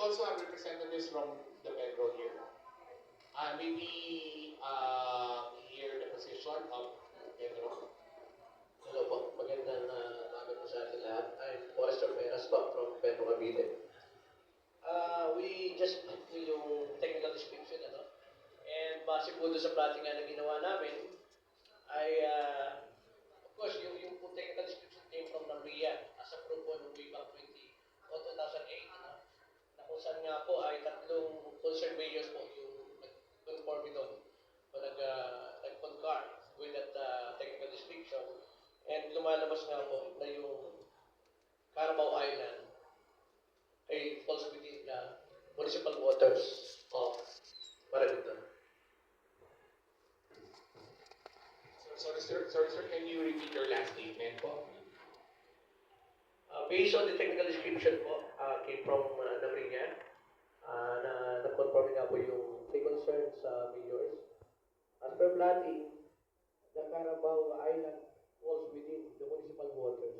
also our representatives from the Pedro here. Uh, may we uh, hear the position of Pedro? Hello po. Magandang uh, namin po sa ating lahat. I'm Forrester Meras po from Pedro Cavite. Uh, we just went through yung technical description ano. And base po doon sa plotting na ginawa namin, ay uh, of course yung, yung technical description came from Namria as a propo noong way back 20, 2008 ano saan nga po ay tatlong concert po. Carabao Island falls within the municipal waters.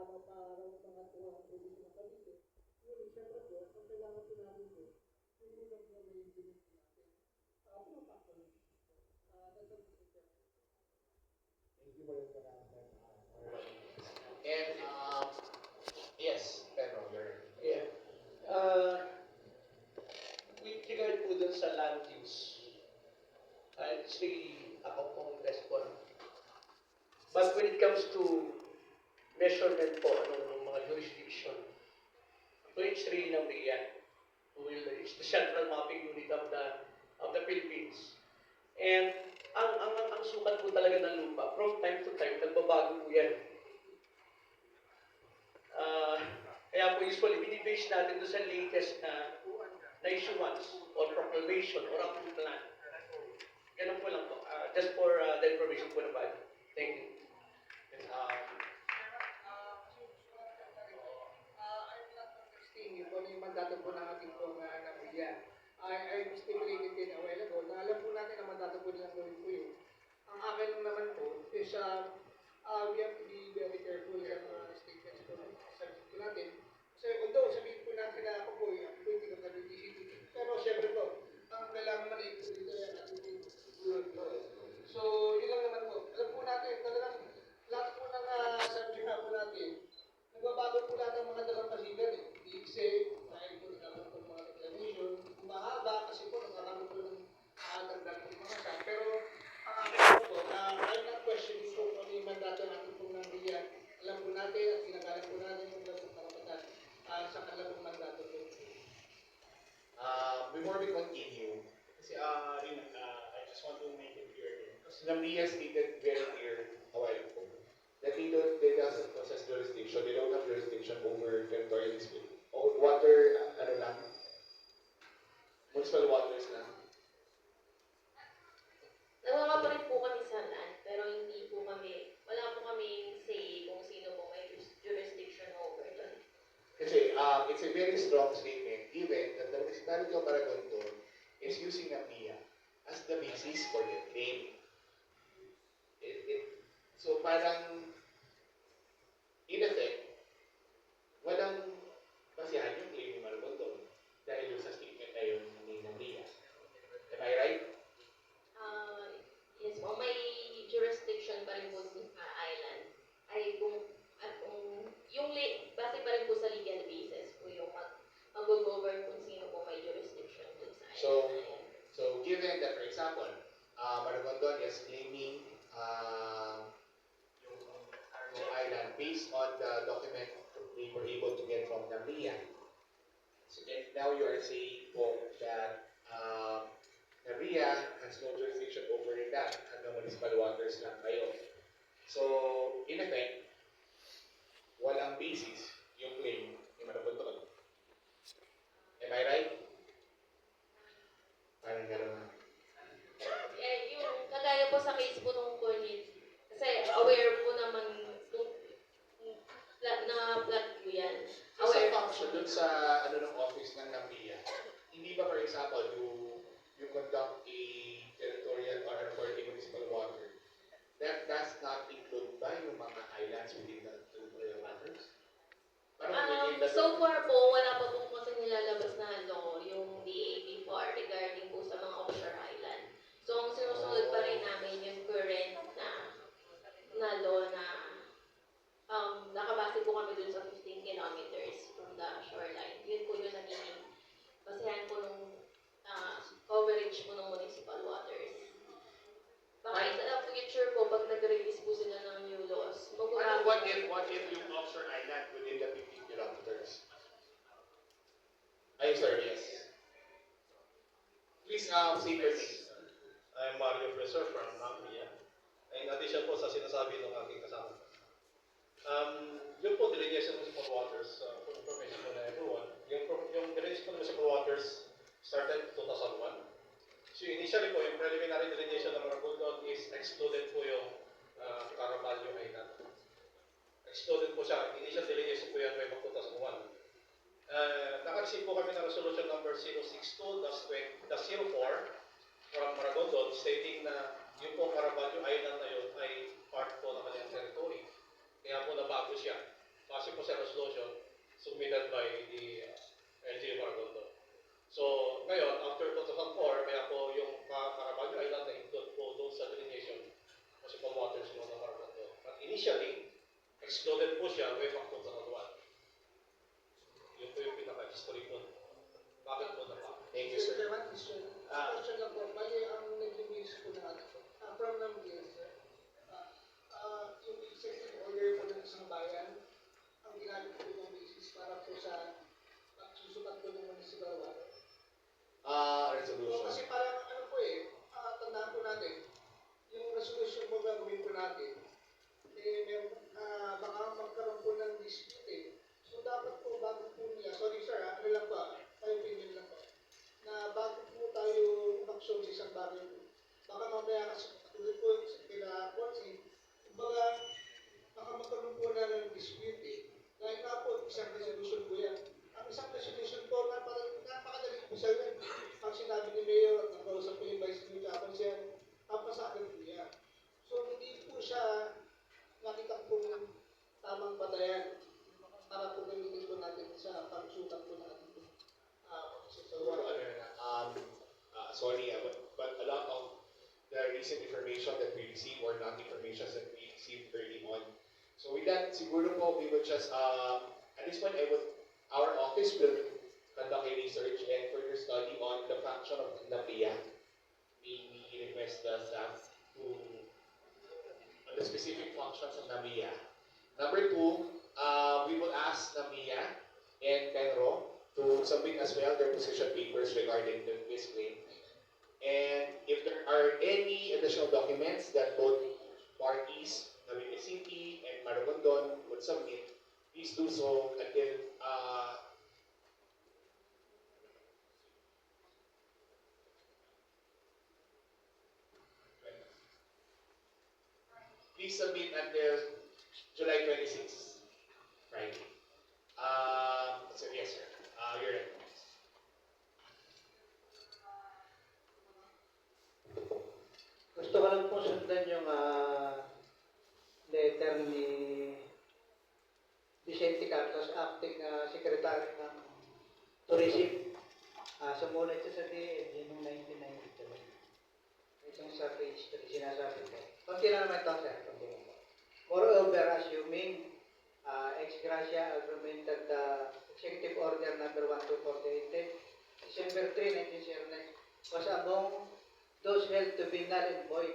paano para mga tuwa ang pwede ng Cavite. Ngunit siyempre po, ang kailangan po natin po, yung unang na may implement natin. Uh, pinapakta lang. Uh, that's all. Thank you for your And, um, yes, Pedro, you're... Yeah. Uh, with regard po dun sa land use, uh, it's really ako pong respond. But when it comes to measurement po ano, ng mga jurisdiction, so it's really ng will, it's the central mapping unit of the of the Philippines. And ang ang ang, ang sukat po talaga ng lupa, from time to time, nagbabago po yan. Ah, kaya po usually, binibase natin doon sa latest na, na issuance or proclamation or approved plan. Ganun po lang po. Ah, just for ah, the information po ng body. I, I stipulated din a while ago na alam po natin na mandato po nilang gawin po yun. Ang akin naman po is uh, uh, we have to be very careful sa mga statements po sabihin po natin. So, although sabihin po natin na ako po yung the DCTV, pero syempre po, ang kailangan man ay dito yan ating rule of law. So, yun Has no jurisdiction over that and the municipal waters lang kayo. So, in effect, walang basis yung claim ni Maragondon. Am I right? Parang gano'n. Eh, yung kagaya po sa case po nung Cornit, kasi aware po naman nung plat na plat po yan. So, sa Aware function dun sa ano ng office ng NAMIA, hindi ba for example, you, you conduct a territorial or authority municipal water, that does not include ba yung mga islands within the territorial waters? Parang Um, within the- so far po, wala pa po kasi nilalabas na law, yung DAB for regarding po sa mga offshore island. So, ang sinusunod pa rin namin yung current na, na law na um, nakabase po kami dun sa 15 kilometers from the shoreline. Yun po yung naging basehan po nung ah, coverage po ng municipal waters. Baka sa future po, pag nag-release po sila ng new laws, Ano, mag what if, what if yung offshore island within the 15 kilometers? Ay, sir, yes. Your name. I'm Mario Fresor from Nambia. In addition po sa sinasabi ng aking kasama. Um, yun po, delineation of municipal waters, uh, for information po na everyone. Yung, yung delineation of municipal waters started 2001. So initially po, yung preliminary delineation ng Maragondon is excluded po yung uh, Caraballo Island. Excluded po siya. Initial delineation po yan by 2001. Uh, nakareceive po kami ng resolution number 062-04 from Maragondon stating na yung pong Caraballo Island na yun ay part po ng kanyang territory. Kaya po nabago siya. base po sa resolution submitted by the uh, LGU Maragondo. So, ngayon, after 2004, kaya po yung Caraballo Island na include po doon sa delineation municipal waters ng Maragondo. But initially, excluded po siya way back 2001. Yun po yung pinaka-history po. Bakit po na Thank you, sir. Question. Research and further study on the function of NAPIA. We, we request the staff to, on the specific functions of NAMIA. Number two, uh, we will ask NAMIA and Penro to submit as well their position papers regarding the, this claim. And if there are any additional documents that both parties, Navite City and Maragondon would submit, please do so until, uh, please submit until July 26, Friday. Um, so yes, sir. Uh, you're right. Gusto ko lang po sundan yung ah, letter ni Vicente Carlos, acting ah, secretary ng tourism. Ah, sumulat siya sa yun noong 1993. Itong sa page 3, sinasabi ko. Kunti na naman ito, sir. Po. Assuming uh, ex gratia augmented the executive order number 1248 December 3, 1909 was among those held to be null and void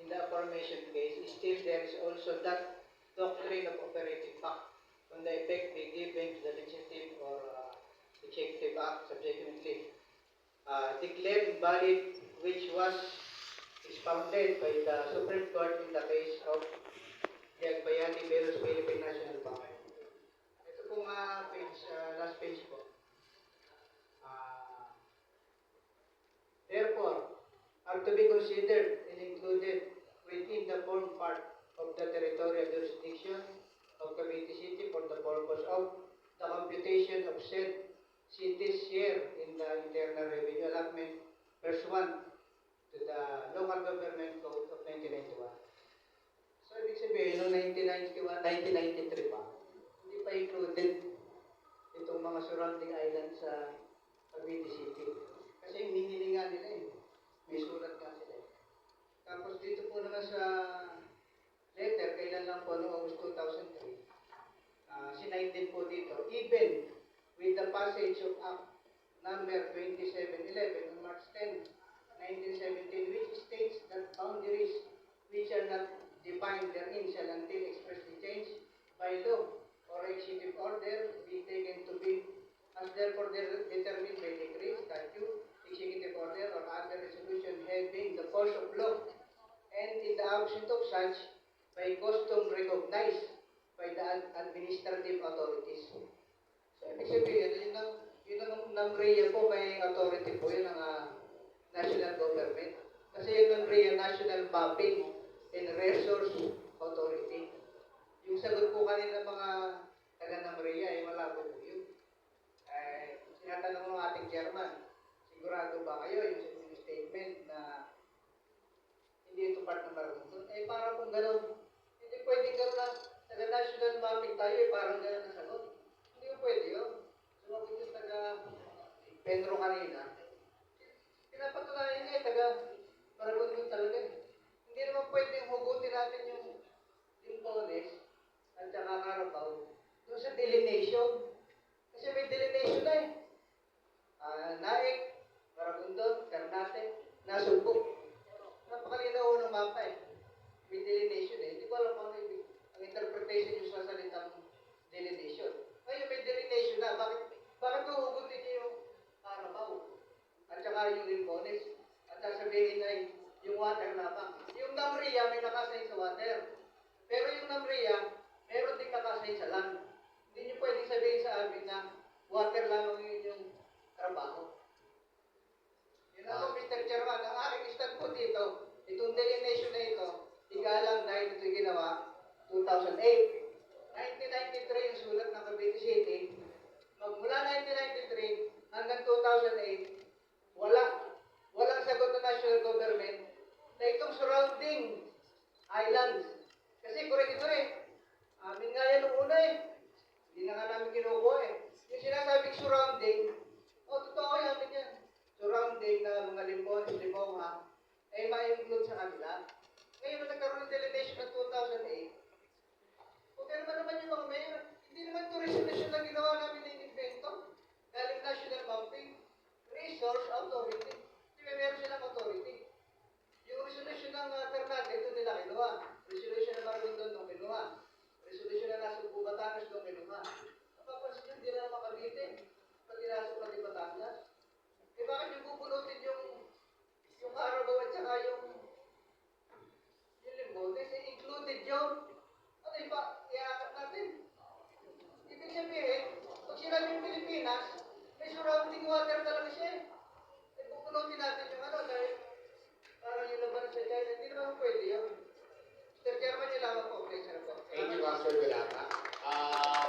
in the aforementioned case, still there is also that doctrine of operating fact on the effect be given to the legislative or uh, executive act subsequently uh, declared invalid, which was expounded by the Supreme Court in the case of the Agbayani versus Philippine National Bank. Ito pong uh, page, uh, last page po. Ah, Therefore, are to be considered and included within the form part of the territorial jurisdiction of Cavite City for the purpose of the computation of said city's share in the internal revenue allotment pursuant to the local government code of 1991. Ibig sabihin, noong 1991, 1993 pa, hindi pa included itong mga surrounding islands sa Cavite City. Kasi hinihili nga nila eh. May sulat nga sila eh. Tapos dito po naman sa letter, kailan lang po noong August 2003, uh, sinayin din po dito, even with the passage of Act number 2711 on March 10, 1917, which states that boundaries which are not defined therein shall until expressly changed by law or executive order be taken to be as therefore de- determined by decree, statute, executive order, or other resolution having the force of law, and in the absence of such, by custom recognized by the ad- administrative authorities. So, ibig sabihin, yun ang, yun ang NAMRIA po may authority po yun ng ah, national government. Kasi yun ang National Mapping and Resource Authority. Yung sagot po kanina ng mga taga ng Maria ay eh, malabo po yun. Eh, sinatanong ng ating chairman, sigurado ba kayo yung statement na hindi ito part ng marunong? Eh, parang kung gano'n, hindi pwede ka na taga national mapping tayo, eh, parang gano'n ang sagot. Hindi ko pwede yun. Sumagot so, yung taga Pedro kanina, natin yung bonus at saka Carabao doon sa delineation. Kasi may delineation na eh. Ah, Naik, Maragondon, Ternate, Nasugbo. Napakalinaw ng mapa eh. May delineation eh. Hindi ko alam kung ano ang interpretation yung sa salitang delineation. Ngayon may delineation na. Bakit, bakit huhugutin niyo yung Carabao? At saka yung Limbones? At sasabihin ay yung water lamang. Yung Namria may nakasign sa water. Pero yung Namria, meron din nakasign sa land. Hindi niyo pwedeng sabihin sa amin na water lamang yun yung trabaho. Yun ako, Mr. Chairman, ang aking stand po dito, itong delineation na ito, igalang dahil ito ginawa 2008. 1993 yung sulat ng Cavite City. Magmula 1993 hanggang 2008, wala. Walang sagot ng national government na itong surrounding islands. Kasi correct ito eh. Amin nga yan nung una eh. Hindi na nga namin kinukuha eh. Yung sinasabing surrounding, oh, totoo yan, amin yan. Surrounding na mga limbon, limonga, ay ma-include sa kanila. Ngayon, nung nagkaroon ng delineation ng 2008, o pero ba naman yung mga mayor, hindi naman ito resolution na ginawa namin ng invento. Galing national mapping, resource authority. Di ba meron silang authority? Yung resolution ng uh, Ternate, ito nila